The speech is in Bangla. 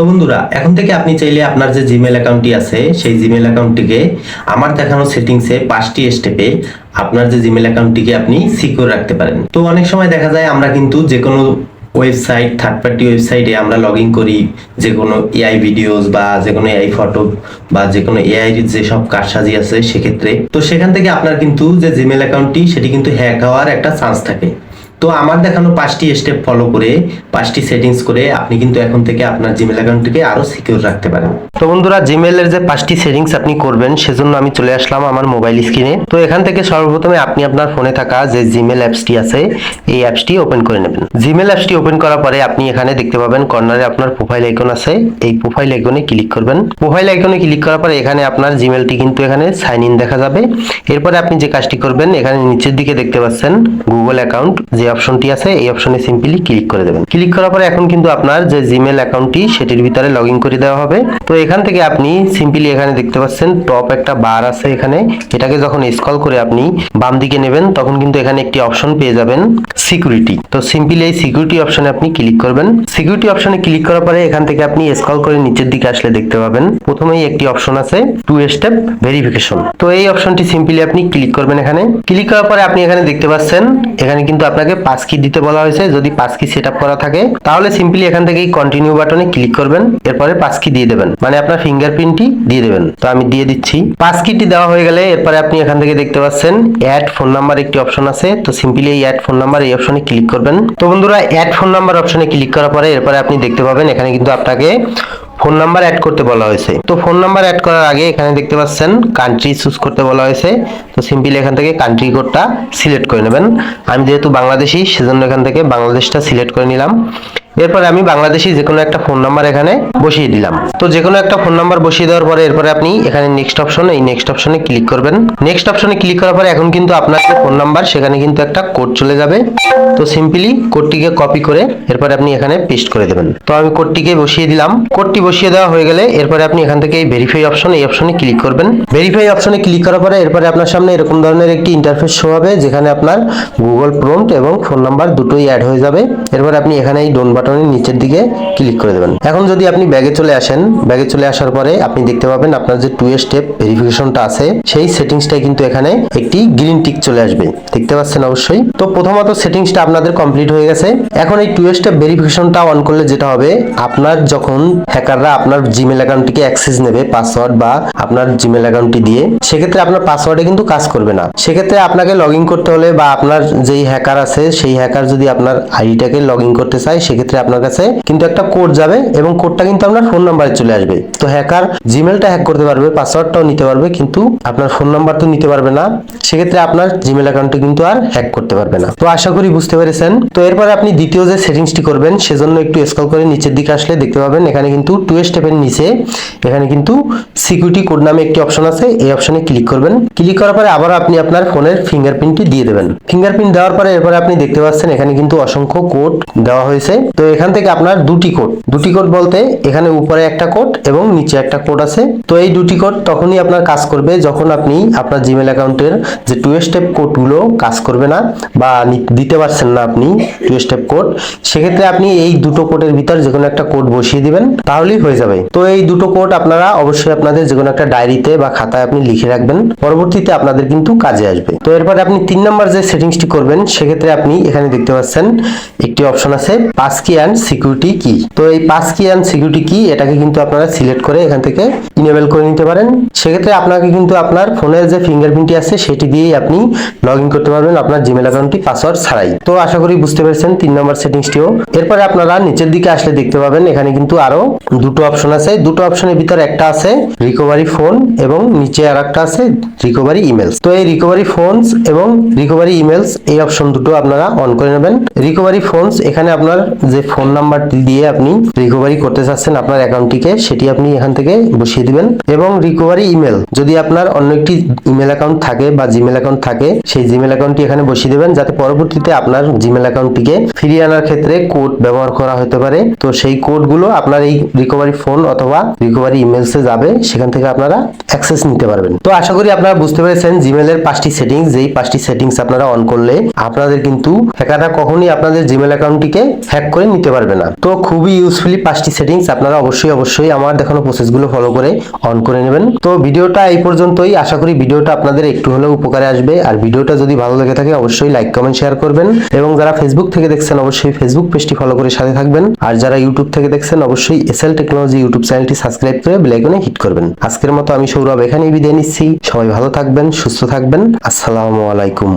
তো বন্ধুরা, এখন থেকে আপনি চাইলে আপনার যে জিমেল অ্যাকাউন্টটি আছে, সেই জিমেল অ্যাকাউন্টটিকে আমার দেখানো সেটিংসে পাঁচটি স্টেপে আপনার যে জিমেল অ্যাকাউন্টটিকে আপনি সিকিউর রাখতে পারেন। তো অনেক সময় দেখা যায় আমরা কিন্তু যে কোনো ওয়েবসাইট থার্ড পার্টি ওয়েবসাইটে আমরা লগ ইন করি যে কোনো এআই ভিডিওস বা যে কোনো এআই ফটো বা যে কোনো এআই যেসব কারসাজি আছে সেক্ষেত্রে। তো সেখান থেকে আপনার কিন্তু যে জিমেল অ্যাকাউন্টটি সেটি কিন্তু হ্যাক হওয়ার একটা চান্স থাকে। তো আমার দেখানো পাঁচটি স্টেপ ফলো করে, পাঁচটি সেটিংস করে আপনি কিন্তু এখন থেকে আপনার জিমেল অ্যাকাউন্টটিকে আরও সিকিউর রাখতে পারেন। তো বন্ধুরা জিমেলের যে পাঁচটি সেটিংস আপনি করবেন, সেজন্য আমি চলে আসলাম আমার মোবাইল স্ক্রিনে তো এখান থেকে সর্বপ্রথমে আপনি আপনার ফোনে থাকা যে জিমেল অ্যাপসটি আছে, এই অ্যাপসটি ওপেন করে নেবেন। জিমেল অ্যাপসটি ওপেন করার পরে আপনি এখানে দেখতে পাবেন কর্নারে আপনার প্রোফাইল আইকন আছে। এই প্রোফাইল আইকনে ক্লিক করবেন। প্রোফাইল আইকনে ক্লিক করার পরে এখানে আপনার জিমেলটি কিন্তু এখানে সাইন ইন দেখা যাবে। এরপরে আপনি যে কাজটি করবেন, এখানে নিচের দিকে দেখতে পাচ্ছেন গুগল অ্যাকাউন্ট যে অপশনটি আছে, এই অপশনে সিম্পলি ক্লিক করে দেবেন। ক্লিক করার পরে এখন কিন্তু আপনার যে জিমেল অ্যাকাউন্টটি সেটির ভিতরে লগ করে দেওয়া হবে। তো এখান থেকে আপনি সিম্পলি এখানে দেখতে পাচ্ছেন টপ একটা বার আছে এখানে। এটাকে যখন স্ক্রল করে আপনি বাম দিকে নেবেন, তখন কিন্তু এখানে একটি অপশন পেয়ে যাবেন সিকিউরিটি তো সিম্পলি এই সিকিউরিটি অপশনে আপনি ক্লিক করবেন। সিকিউরিটি অপশনে ক্লিক করার পরে এখান থেকে আপনি স্ক্রল করে নিচের দিকে আসলে দেখতে পাবেন। প্রথমেই একটি অপশন আছে টু স্টেপ ভেরিফিকেশন তো এই অপশনটি সিম্পলি আপনি ক্লিক করবেন এখানে। ক্লিক করার পরে আপনি এখানে দেখতে পাচ্ছেন, এখানে কিন্তু আপনাকে পাস কি দিতে বলা হয়েছে। যদি পাস কি সেট করা থাকে, তাহলে সিম্পলি এখান থেকে কন্টিনিউ বাটনে ক্লিক করবেন। এরপরে পাস কি দিয়ে দেবেন। মানে আপনার ফিঙ্গারপ্রিন্টটি দিয়ে দেবেন। তো আমি দিয়ে দিচ্ছি। পাস কিটি দেওয়া হয়ে গেলে এরপরে আপনি এখান থেকে দেখতে পাচ্ছেন অ্যাড ফোন নাম্বার একটি অপশন আছে। তো সিম্পলি এই অ্যাড ফোন নাম্বার এই অপশনে ক্লিক করবেন। তো বন্ধুরা অ্যাড ফোন নাম্বার অপশনে ক্লিক করার পরে এরপরে আপনি দেখতে পাবেন, এখানে কিন্তু আপনাকে ফোন নাম্বার অ্যাড করতে বলা হয়েছে। তো ফোন নাম্বার অ্যাড করার আগে এখানে দেখতে পাচ্ছেন কান্ট্রি চুজ করতে বলা হয়েছে। তো সিম্পলি এখান থেকে কান্ট্রি কোডটা সিলেক্ট করে নেবেন। আমি যেহেতু বাংলাদেশি, সেজন্য এখান থেকে বাংলাদেশটা সিলেক্ট করে নিলাম। এরপরে আমি বাংলাদেশি যে কোনো একটা ফোন নাম্বার এখানে বসিয়ে দিলাম। তো যে কোনো একটা ফোন নাম্বার বসিয়ে দেওয়ার পরে এরপরে আপনি এখানে নেক্সট অপশন এই নেক্সট অপশনে ক্লিক করবেন। নেক্সট অপশনে ক্লিক করার পরে এখন কিন্তু আপনার যে ফোন নাম্বার সেখানে কিন্তু একটা কোড চলে যাবে। তো সিম্পলি কোডটিকে কপি করে এরপরে আপনি এখানে পেস্ট করে দেবেন। তো আমি কোডটিকে বসিয়ে দিলাম। কোডটি বসিয়ে দেওয়া হয়ে গেলে এরপরে আপনি এখান থেকে এই ভেরিফাই অপশন এই অপশনে ক্লিক করবেন। ভেরিফাই অপশনে ক্লিক করার পরে এরপরে আপনার সামনে এরকম ধরনের একটি ইন্টারফেস শো হবে, যেখানে আপনার গুগল প্রম্পট এবং ফোন নাম্বার দুটোই অ্যাড হয়ে যাবে। এরপরে আপনি এখানে এই ডোন বাটনের নিচের দিকে ক্লিক করে দেবেন। এখন যদি আপনি ব্যাগে চলে আসেন, ব্যাগে চলে আসার পরে আপনি দেখতে পাবেন আপনার যে টু স্টেপ ভেরিফিকেশনটা আছে, সেই সেটিংসটাই কিন্তু এখানে একটি গ্রিন টিক চলে আসবে। দেখতে পাচ্ছেন অবশ্যই? তো প্রথমত সেটিংসটা আপনাদের কমপ্লিট হয়ে গেছে। এখন এই টু স্টেপ ভেরিফিকেশনটা অন করলে যেটা হবে, আপনার যখন হ্যাকাররা আপনার জিমেল অ্যাকাউন্টটিকে অ্যাক্সেস নেবে পাসওয়ার্ড বা আপনার জিমেল অ্যাকাউন্টটি দিয়ে, সেক্ষেত্রে আপনার পাসওয়ার্ডে কিন্তু কাজ করবে না। সেক্ষেত্রে আপনাকে লগ করতে হলে বা আপনার যেই হ্যাকার আছে, সেই হ্যাকার যদি আপনার আইডিটাকে লগ করতে চায়, সেক্ষেত্রে আপনার কাছে কিন্তু একটা কোড যাবে এবং কোডটা কিন্তু আপনার ফোন নাম্বারে চলে আসবে। তো হ্যাকার জিমেলটা হ্যাক করতে পারবে পাসওয়ার্ডটাও নিতে পারবে, কিন্তু আপনার ফোন নাম্বার তো নিতে পারবে না। সেক্ষেত্রে আপনার জিমেল অ্যাকাউন্টে কিন্তু আর হ্যাক করতে পারবে না। তো আশা করি বুঝতে পেরেছেন। তো এরপরে আপনি দ্বিতীয় যে সেটিংসটি করবেন, সেজন্য একটু স্কল করে নিচের দিকে আসলে দেখতে পাবেন, এখানে কিন্তু টু স্টেপের নিচে, এখানে কিন্তু সিকিউরিটি কোড নামে একটি অপশন আছে, এই অপশনে ক্লিক করবেন। ক্লিক করার পরে আবার আপনি আপনার ফোনের ফিঙ্গারপ্রিন্টটি দিয়ে দেবেন। ফিঙ্গারপ্রিন্ট দেওয়ার পরে এরপরে আপনি দেখতে পাচ্ছেন, এখানে কিন্তু অসংখ্য কোড দেওয়া হয়েছে। তো এখান থেকে আপনার দুটি কোড। দুটি কোড বলতে এখানে উপরে একটা কোড এবং নিচে একটা কোড আছে। তো এই দুটি কোড তখনই আপনার কাজ করবে যখন আপনি আপনার জিমেল অ্যাকাউন্টের যে টু স্টেপ কোডগুলো কাজ করবে না বা দিতে পারছেন না আপনি টু স্টেপ কোড, সেক্ষেত্রে আপনি এই দুটো কোডের ভিতর যে কোনো একটা কোড বসিয়ে দিবেন, তাহলেই হয়ে যাবে। তো এই দুটো কোড আপনারা অবশ্যই আপনাদের যে কোনো একটা ডায়েরিতে বা খাতায় আপনি লিখে রাখবেন, পরবর্তীতে আপনাদের কিন্তু কাজে আসবে। তো এরপরে আপনি তিন নম্বর যে সেটিংসটি করবেন, সেক্ষেত্রে আপনি এখানে দেখতে পাচ্ছেন, একটি অপশন আছে পাসকি অ্যান্ড সিকিউরিটি কি তো এই পাসকি অ্যান্ড সিকিউরিটি কি এটাকে কিন্তু আপনারা সিলেক্ট করে এখান থেকে ইনেবল করে নিতে পারেন। সেক্ষেত্রে আপনাকে কিন্তু আপনার ফোনের যে ফিঙ্গারপ্রিন্টটি আছে, সেটি দিয়েই আপনি লগ করতে পারবেন আপনার জিমেল অ্যাকাউন্টটি পাসওয়ার্ড ছাড়াই। তো আশা করি বুঝতে পেরেছেন তিন নম্বর সেটিংসটিও। এরপরে আপনারা নিচের দিকে আসলে দেখতে পাবেন, এখানে কিন্তু আরও দুটো অপশন আছে। দুটো অপশনের ভিতর একটা আছে রিকভারি ফোন এবং নিচে আর একটা আছে রিকভারি ইমেলস তো এই রিকভারি ফোনস এবং রিকভারি ইমেলস এই অপশন দুটো আপনারা অন করে নেবেন। রিকভারি ফোনস এখানে আপনার যে ফোন নাম্বারটি দিয়ে আপনি রিকভারি করতে চাচ্ছেন আপনার অ্যাকাউন্টটিকে সেটি আপনি এখান থেকে বসিয়ে দিবেন। এবং রিকভারি ইমেল যদি আপনার অন্য একটি ইমেল অ্যাকাউন্ট থাকে বা জিমেল অ্যাকাউন্ট থাকে, সেই জিমেল অ্যাকাউন্টটি এখানে বসিয়ে দেবেন, যাতে পরবর্তীতে আপনার জিমেল অ্যাকাউন্টটিকে ফিরিয়ে আনার ক্ষেত্রে কোড ব্যবহার করা হতে পারে। তো সেই কোডগুলো আপনার এই রিকভারি ফোন অথবা রিকভারি ইমেলসে যাবে, সেখান থেকে আপনারা অ্যাক্সেস নিতে পারবেন। তো আশা করি আপনারা বুঝতে পেরেছেন জিমেলের পাঁচটি সেটিংস যেই পাঁচটি সেটিংস আপনারা অন করলে, আপনাদের কিন্তু হ্যাকাররা কখনোই আপনাদের জিমেল অ্যাকাউন্টটিকে হ্যাক করে নিতে পারবে না। তো খুবই ইউজফুলি পাঁচটি সেটিংস আপনারা অবশ্যই অবশ্যই আমার দেখানো প্রসেসগুলো ফলো করে অন করে নেবেন। তো ভিডিওটা এই পর্যন্তই। আশা করি ভিডিওটা আপনাদের একটু হলেও উপকারে আসবে। আর ভিডিওটা যদি ভালো লেগে থাকে, অবশ্যই লাইক কমেন্ট শেয়ার করবেন। এবং যারা ফেসবুক থেকে দেখছেন, অবশ্যই ফেসবুক পেজটি ফলো করে সাথে থাকবেন। আর যারা ইউটিউব থেকে দেখছেন, অবশ্যই এসএল টেকনোলজি ইউটিউব চ্যানেলটি সাবস্ক্রাইব করে বেল আইকনে হিট করবেন। আজকের মতো আমি সৌরভ এখানেই বিদায় নিচ্ছি। সবাই ভালো থাকবেন, সুস্থ থাকবেন। আসসালামু আলাইকুম।